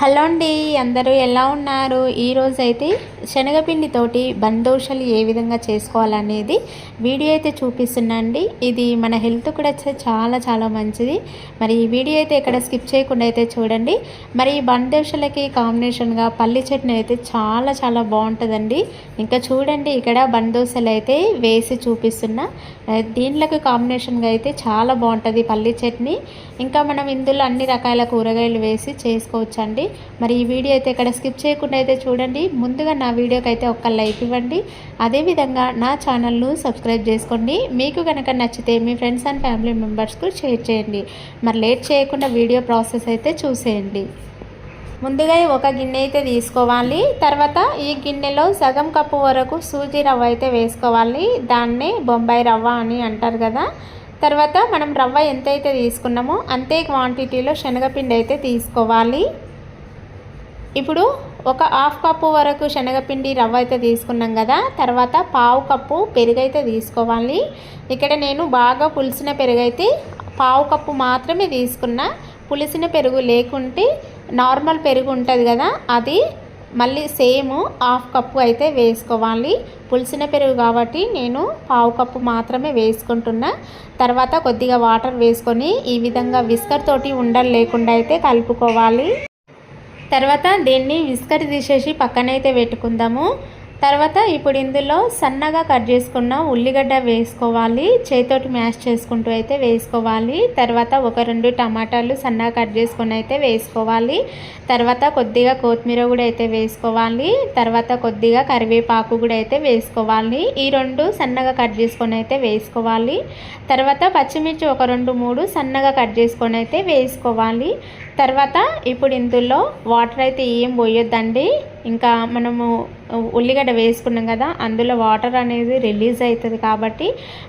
Hello అండి అందరూ ఎలా ఉన్నారు? ఈరోజు అయితే శనగపిండితోటి బందోషలు ఏ విధంగా చేసుకోవాలనేది వీడియో అయితే చూపిస్తున్నాండి ఇది మన హెల్త్ కూడా చాలా చాలా మంచిది. మరి ఈ వీడియో అయితే ఇక్కడ స్కిప్ చేయకుండా అయితే చూడండి. మరి ఈ బందోషలకి కాంబినేషన్గా పల్లి చట్నీ అయితే చాలా చాలా బాగుంటుందండి. ఇంకా చూడండి ఇక్కడ బందోసలు అయితే వేసి చూపిస్తున్నా. దీంట్లోకి కాంబినేషన్గా అయితే చాలా బాగుంటుంది పల్లి చట్నీ. ఇంకా మనం ఇందులో అన్ని రకాల కూరగాయలు వేసి చేసుకోవచ్చు అండి మరి ఈ వీడియో అయితే ఇక్కడ స్కిప్ చేయకుండా అయితే చూడండి. ముందుగా నా వీడియోకి అయితే ఒక్క లైక్ ఇవ్వండి. అదేవిధంగా నా ఛానల్ను సబ్స్క్రైబ్ చేసుకోండి. మీకు కనుక నచ్చితే మీ ఫ్రెండ్స్ అండ్ ఫ్యామిలీ మెంబర్స్కు షేర్ చేయండి. మరి లేట్ చేయకుండా వీడియో ప్రాసెస్ అయితే చూసేయండి. ముందుగా ఒక గిన్నె అయితే తీసుకోవాలి. తర్వాత ఈ గిన్నెలో సగం కప్పు వరకు సూజీ రవ్వ అయితే వేసుకోవాలి. దాన్నే బొంబాయి రవ్వ అని అంటారు కదా. తర్వాత మనం రవ్వ ఎంతైతే తీసుకున్నామో అంతే క్వాంటిటీలో శనగపిండి అయితే తీసుకోవాలి. ఇప్పుడు ఒక హాఫ్ కప్పు వరకు శనగపిండి రవ్వ అయితే తీసుకున్నాం కదా తర్వాత పావు కప్పు పెరుగు అయితే తీసుకోవాలి. ఇక్కడ నేను బాగా పులిసిన పెరుగు అయితే పావు కప్పు మాత్రమే తీసుకున్నా. పులిసిన పెరుగు లేకుంటే నార్మల్ పెరుగు ఉంటుంది కదా అది మళ్ళీ సేమ్ హాఫ్ కప్పు అయితే వేసుకోవాలి. పులిసిన పెరుగు కాబట్టి నేను పావు కప్పు మాత్రమే వేసుకుంటున్నా. తర్వాత కొద్దిగా వాటర్ వేసుకొని ఈ విధంగా విస్కర్ తోటి ఉండలు లేకుండా అయితే కలుపుకోవాలి. తర్వాత దీన్ని విస్కర్ తీసేసి పక్కనైతే పెట్టుకుందాము. తర్వాత ఇప్పుడు ఇందులో సన్నగా కట్ చేసుకున్న ఉల్లిగడ్డ వేసుకోవాలి. చేతోటి మ్యాష్ చేసుకుంటూ అయితే వేసుకోవాలి. తర్వాత ఒక రెండు టమాటాలు సన్నగా కట్ చేసుకుని అయితే వేసుకోవాలి. తర్వాత కొద్దిగా కొత్తిమీర కూడా అయితే వేసుకోవాలి. తర్వాత కొద్దిగా కరివేపాకు కూడా అయితే వేసుకోవాలి. ఈ రెండు సన్నగా కట్ చేసుకొని అయితే వేసుకోవాలి. తర్వాత పచ్చిమిర్చి ఒక రెండు మూడు సన్నగా కట్ చేసుకొని అయితే వేసుకోవాలి. తర్వాత ఇప్పుడు ఇందులో వాటర్ అయితే ఏం పోయొద్దండి. ఇంకా మనము ఉల్లిగడ్డ వేసుకున్నాం కదా అందులో వాటర్ అనేది రిలీజ్ అవుతుంది కాబట్టి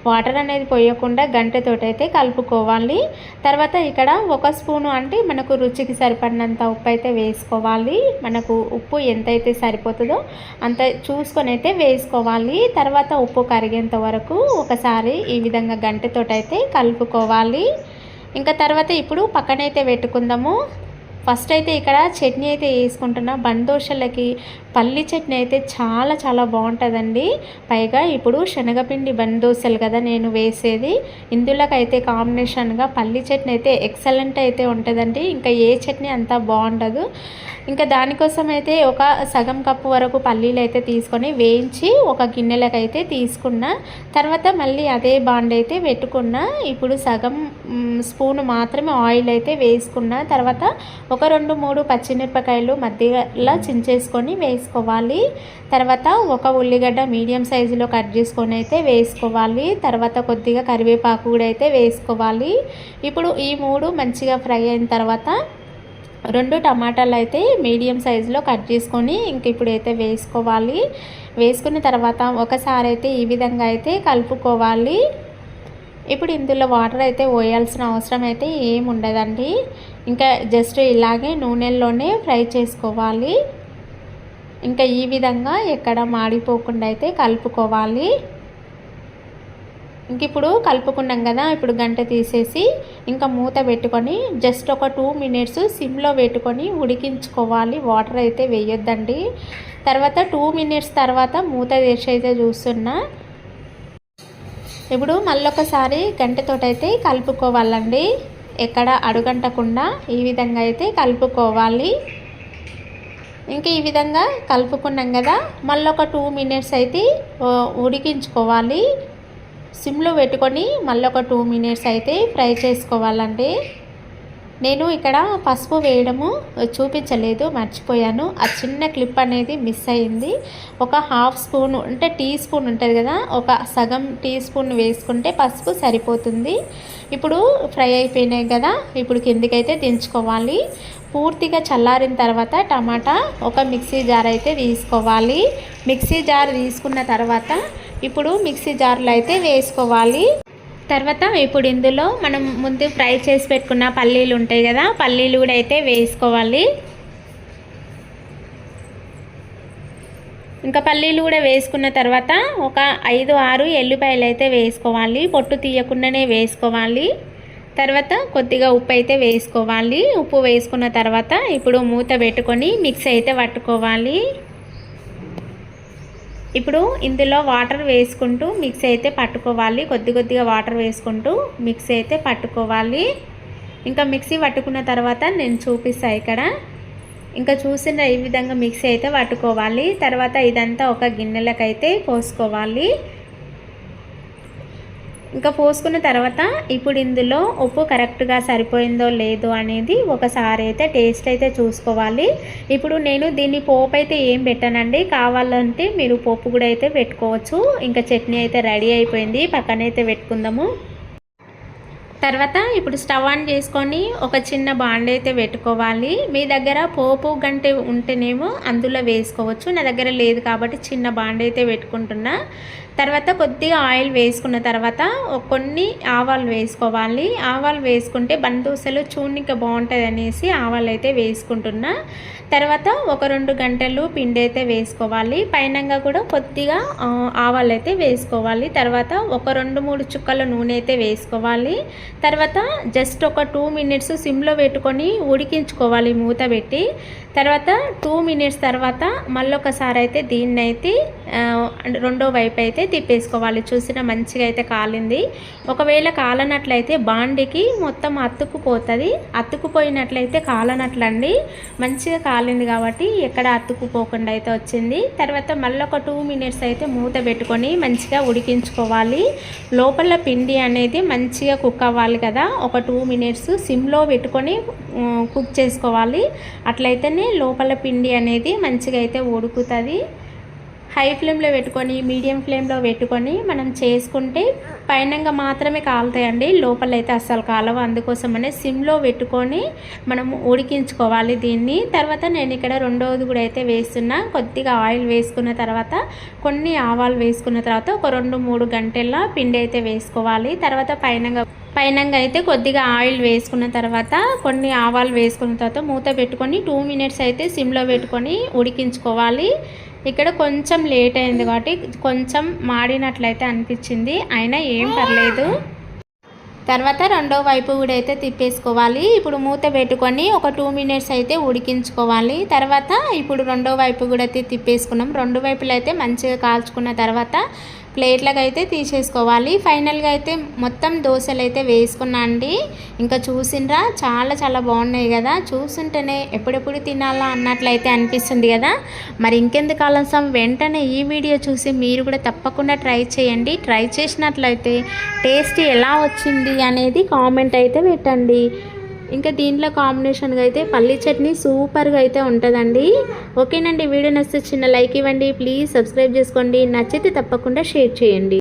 వాటర్ అనేది పోయకుండా గంటతోటి అయితే కలుపుకోవాలి. తర్వాత ఇక్కడ ఒక స్పూను అంటే మనకు రుచికి సరిపడినంత ఉప్పు అయితే వేసుకోవాలి. మనకు ఉప్పు ఎంతైతే సరిపోతుందో అంత చూసుకొని అయితే వేసుకోవాలి. తర్వాత ఉప్పు కరిగేంత వరకు ఒకసారి ఈ విధంగా గంటతో అయితే కలుపుకోవాలి. ఇంకా తర్వాత ఇప్పుడు పక్కనైతే పెట్టుకుందాము. ఫస్ట్ అయితే ఇక్కడ చట్నీ అయితే వేసుకుంటున్నా. బందోషలకి పల్లి చట్నీ అయితే చాలా చాలా బాగుంటుందండి. పైగా ఇప్పుడు శనగపిండి బందోసలు కదా నేను వేసేది. ఇందులోకి అయితే కాంబినేషన్గా పల్లి చట్నీ అయితే ఎక్సలెంట్ అయితే ఉంటుందండి. ఇంకా ఏ చట్నీ అంత బాగుండదు. ఇంకా దానికోసం అయితే ఒక సగం కప్పు వరకు పల్లీలు అయితే తీసుకొని వేయించి ఒక గిన్నెలకు అయితే తీసుకున్నా. తర్వాత మళ్ళీ అదే బాండ్ అయితే పెట్టుకున్నా. ఇప్పుడు సగం స్పూన్ మాత్రమే ఆయిల్ అయితే వేసుకున్నా. తర్వాత ఒక ఒక రెండు మూడు పచ్చిమిరపకాయలు మధ్యలో చించేసుకొని వేసుకోవాలి. తర్వాత ఒక ఉల్లిగడ్డ మీడియం సైజులో కట్ చేసుకొని అయితే వేసుకోవాలి. తర్వాత కొద్దిగా కరివేపాకు కూడా అయితే వేసుకోవాలి. ఇప్పుడు ఈ మూడు మంచిగా ఫ్రై అయిన తర్వాత రెండు టమాటాలు అయితే మీడియం సైజులో కట్ చేసుకొని ఇంక ఇప్పుడైతే వేసుకోవాలి. వేసుకున్న తర్వాత ఒకసారి అయితే ఈ విధంగా అయితే కలుపుకోవాలి. ఇప్పుడు ఇందులో వాటర్ అయితే పోయాల్సిన అవసరం అయితే ఏం ఉండదండి ఇంకా జస్ట్ ఇలాగే నూనెల్లోనే ఫ్రై చేసుకోవాలి. ఇంకా ఈ విధంగా ఎక్కడ మాడిపోకుండా అయితే కలుపుకోవాలి. ఇంక ఇప్పుడు కలుపుకున్నాం కదా ఇప్పుడు గంట తీసేసి ఇంకా మూత పెట్టుకొని జస్ట్ ఒక టూ మినిట్స్ సిమ్లో పెట్టుకొని ఉడికించుకోవాలి. వాటర్ అయితే వేయొద్దండి. తర్వాత టూ మినిట్స్ తర్వాత మూత తెరిచి అయితే చూస్తున్నా. ఇప్పుడు మళ్ళొకసారి గంటతోటైతే కలుపుకోవాలండి. ఎక్కడ అడుగంటకుండా ఈ విధంగా అయితే కలుపుకోవాలి. ఇంకా ఈ విధంగా కలుపుకున్నాం కదా మళ్ళీ ఒక టూ మినిట్స్ అయితే ఉడికించుకోవాలి. సిమ్లో పెట్టుకొని మళ్ళీ ఒక టూ మినిట్స్ అయితే ఫ్రై చేసుకోవాలండి. నేను ఇక్కడ పసుపు వేయడము చూపించలేదు మర్చిపోయాను. ఆ చిన్న క్లిప్ అనేది మిస్ అయింది. ఒక హాఫ్ స్పూన్ అంటే టీ స్పూన్ ఉంటుంది కదా ఒక సగం టీ స్పూన్ వేసుకుంటే పసుపు సరిపోతుంది. ఇప్పుడు ఫ్రై అయిపోయినాయి కదా ఇప్పుడు కిందికైతే దించుకోవాలి. పూర్తిగా చల్లారిన తర్వాత టమాటా ఒక మిక్సీ జార్ అయితే తీసుకోవాలి. మిక్సీ జార్ తీసుకున్న తర్వాత ఇప్పుడు మిక్సీ జార్లో అయితే వేసుకోవాలి. తర్వాత ఇప్పుడు ఇందులో మనం ముందు ఫ్రై చేసి పెట్టుకున్న పల్లీలు ఉంటాయి కదా పల్లీలు కూడా అయితే వేసుకోవాలి. ఇంకా పల్లీలు కూడా వేసుకున్న తర్వాత ఒక ఐదు ఆరు ఎల్లిపాయలు అయితే వేసుకోవాలి. పొట్టు తీయకుండానే వేసుకోవాలి. తర్వాత కొద్దిగా ఉప్పు అయితే వేసుకోవాలి. ఉప్పు వేసుకున్న తర్వాత ఇప్పుడు మూత పెట్టుకొని మిక్స్ అయితే పట్టుకోవాలి. ఇప్పుడు ఇందులో వాటర్ వేసుకుంటూ మిక్స్ అయితే పట్టుకోవాలి. కొద్ది కొద్దిగా వాటర్ వేసుకుంటూ మిక్స్ అయితే పట్టుకోవాలి. ఇంకా మిక్సీ పట్టుకున్న తర్వాత నేను చూపిస్తాను ఇక్కడ. ఇంకా చూసిన ఈ విధంగా మిక్సీ అయితే పట్టుకోవాలి. తర్వాత ఇదంతా ఒక గిన్నెలకైతే పోసుకోవాలి. ఇంకా పోసుకున్న తర్వాత ఇప్పుడు ఇందులో ఉప్పు కరెక్ట్గా సరిపోయిందో లేదో అనేది ఒకసారి అయితే టేస్ట్ అయితే చూసుకోవాలి. ఇప్పుడు నేను దీన్ని పోపు అయితే ఏం పెట్టానండి. కావాలంటే మీరు పోపు కూడా అయితే పెట్టుకోవచ్చు. ఇంకా చట్నీ అయితే రెడీ అయిపోయింది. పక్కనైతే పెట్టుకుందాము. తర్వాత ఇప్పుడు స్టవ్ ఆన్ చేసుకొని ఒక చిన్న బాండ్ అయితే పెట్టుకోవాలి. మీ దగ్గర పోపు గంటే ఉంటేనేమో అందులో వేసుకోవచ్చు. నా దగ్గర లేదు కాబట్టి చిన్న బాండ్ అయితే పెట్టుకుంటున్నా. తర్వాత కొద్దిగా ఆయిల్ వేసుకున్న తర్వాత కొన్ని ఆవాలు వేసుకోవాలి. ఆవాలు వేసుకుంటే బందూసలు చూడనిక బాగుంటుంది అనేసి ఆవాలు అయితే వేసుకుంటున్నా. తర్వాత ఒక రెండు గంటలు పిండి అయితే వేసుకోవాలి. పైనంగా కూడా కొద్దిగా ఆవాలు అయితే వేసుకోవాలి. తర్వాత ఒక రెండు మూడు చుక్కల నూనె అయితే వేసుకోవాలి. తర్వాత జస్ట్ ఒక టూ మినిట్స్ సిమ్లో పెట్టుకొని ఉడికించుకోవాలి మూత పెట్టి. తర్వాత టూ మినిట్స్ తర్వాత మళ్ళొకసారి అయితే దీన్ని అయితే రెండో వైపు అయితే తిప్పేసుకోవాలి. చూసిన మంచిగా అయితే కాలింది. ఒకవేళ కాలనట్లయితే బాండికి మొత్తం అతుక్కుపోతుంది. అతుక్కుపోయినట్లయితే కాలనట్లండి. మంచిగా కాలింది కాబట్టి ఎక్కడ అతుక్కుపోకుండా అయితే వచ్చింది. తర్వాత మళ్ళీ ఒక టూ మినిట్స్ అయితే మూత పెట్టుకొని మంచిగా ఉడికించుకోవాలి. లోపల పిండి అనేది మంచిగా కుక్ అవ్వాలి కదా ఒక టూ మినిట్స్ సిమ్లో పెట్టుకొని కుక్ చేసుకోవాలి. అట్లయితేనే లోపల పిండి అనేది మంచిగా అయితే ఉడుకుతుంది. హై ఫ్లేమ్లో పెట్టుకొని మీడియం ఫ్లేమ్లో పెట్టుకొని మనం చేసుకుంటే పైనంగా మాత్రమే కాలుతాయండి. లోపల అయితే అస్సలు కాలవు. అందుకోసమనే సిమ్లో పెట్టుకొని మనం ఉడికించుకోవాలి దీన్ని. తర్వాత నేను ఇక్కడ రెండవది కూడా అయితే వేస్తున్నా. కొద్దిగా ఆయిల్ వేసుకున్న తర్వాత కొన్ని ఆవాలు వేసుకున్న తర్వాత ఒక రెండు మూడు గంటల పిండి అయితే వేసుకోవాలి. తర్వాత పైనంగా పైనంగా అయితే కొద్దిగా ఆయిల్ వేసుకున్న తర్వాత కొన్ని ఆవాలు వేసుకున్న తర్వాత మూత పెట్టుకొని టూ మినిట్స్ అయితే సిమ్లో పెట్టుకొని ఉడికించుకోవాలి. ఇక్కడ కొంచెం లేట్ అయింది కాబట్టి కొంచెం మాడినట్లయితే అనిపించింది. అయినా ఏం పర్లేదు. తర్వాత రెండో వైపు కూడా అయితే తిప్పేసుకోవాలి. ఇప్పుడు మూత పెట్టుకొని ఒక టూ మినిట్స్ అయితే ఉడికించుకోవాలి. తర్వాత ఇప్పుడు రెండో వైపు కూడా అయితే తిప్పేసుకున్నాం. రెండు వైపులు అయితే మంచిగా కాల్చుకున్న తర్వాత ప్లేట్లకు అయితే తీసేసుకోవాలి. ఫైనల్గా అయితే మొత్తం దోశలు అయితే వేసుకున్నా అండి. ఇంకా చూసినరా చాలా చాలా బాగున్నాయి కదా. చూస్తుంటేనే ఎప్పుడెప్పుడు తినాలా అన్నట్లయితే అనిపిస్తుంది కదా. మరి ఇంకెందుకు ఆలస్యం? వెంటనే ఈ వీడియో చూసి మీరు కూడా తప్పకుండా ట్రై చేయండి. ట్రై చేసినట్లయితే టేస్ట్ ఎలా వచ్చింది అనేది కామెంట్ అయితే పెట్టండి. ఇంకా దీంట్లో కాంబినేషన్గా అయితే పల్లి చట్నీ సూపర్గా అయితే ఉంటుందండి. ఓకేనండి వీడియో నచ్చితే చిన్న లైక్ ఇవ్వండి. ప్లీజ్ సబ్స్క్రైబ్ చేసుకోండి. నచ్చితే తప్పకుండా షేర్ చేయండి.